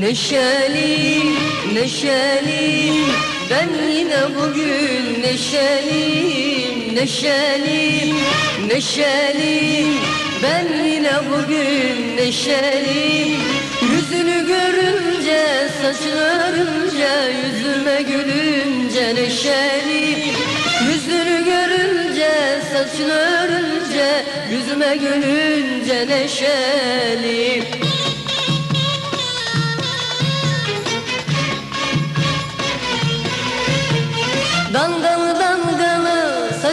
Neşeli, neşeli Ben yine bugün neşeliyim Neşeli, neşeli Ben yine bugün neşeliyim Yüzünü görünce, saçını örünce Yüzüme gülünce neşeli. Yüzünü görünce, saçını örünce Yüzüme gülünce neşeli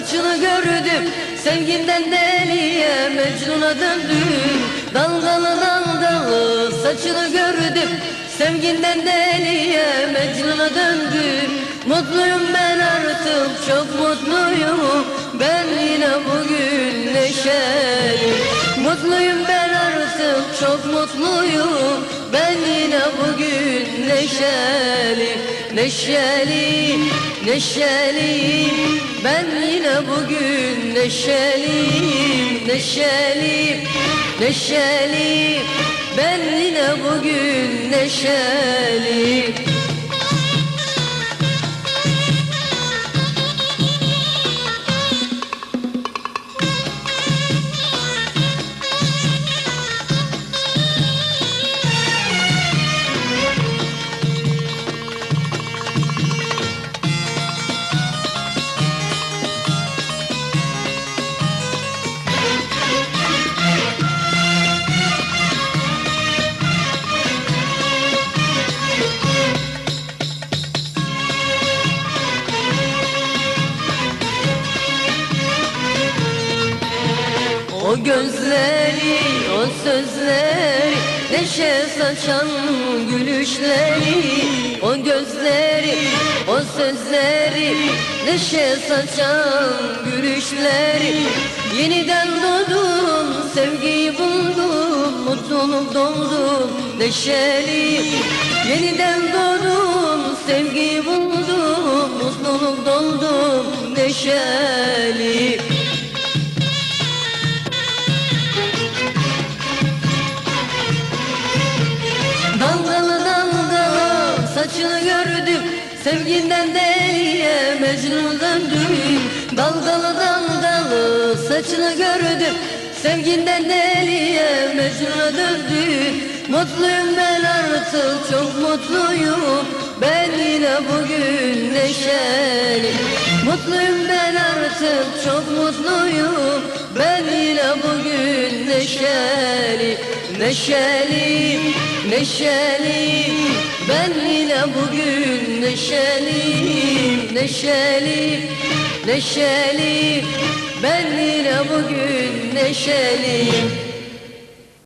saçını gördüm Sevginden deliye Mecnun'a döndüm Dalgalı dalgalı saçını gördüm Sevginden deliye Mecnun'a döndüm Mutluyum ben artık çok mutluyum. Ben yine bugün neşeli Mutluyum ben artık çok mutluyum. Ben yine bugün neşeli Neşeli, neşeli Ben yine bugün neşeliyim Neşeli, neşeli Ben yine bugün neşeli O gözleri, o sözleri Neşe saçan gülüşleri. O gözleri, o sözleri Neşe saçan gülüşleri. Yeniden doğdum, sevgiyi buldum Mutluluk doldum, neşeli. Yeniden doğdum, sevgiyi buldum Mutluluk doldum, neşeli Sevginden deliye Mecnun döndüm Dalgalı dalgalı saçını gördüm. Sevginden deliye Mecnun'a döndüm. Mutluyum ben artık çok mutluyum. Ben yine bugün neşeli Mutluyum ben artık çok mutluyum Ben yine bugün neşeli Neşeli, neşeli. Ben yine bugün neşeliyim Neşeli, neşeli. Ben yine bugün neşeliyim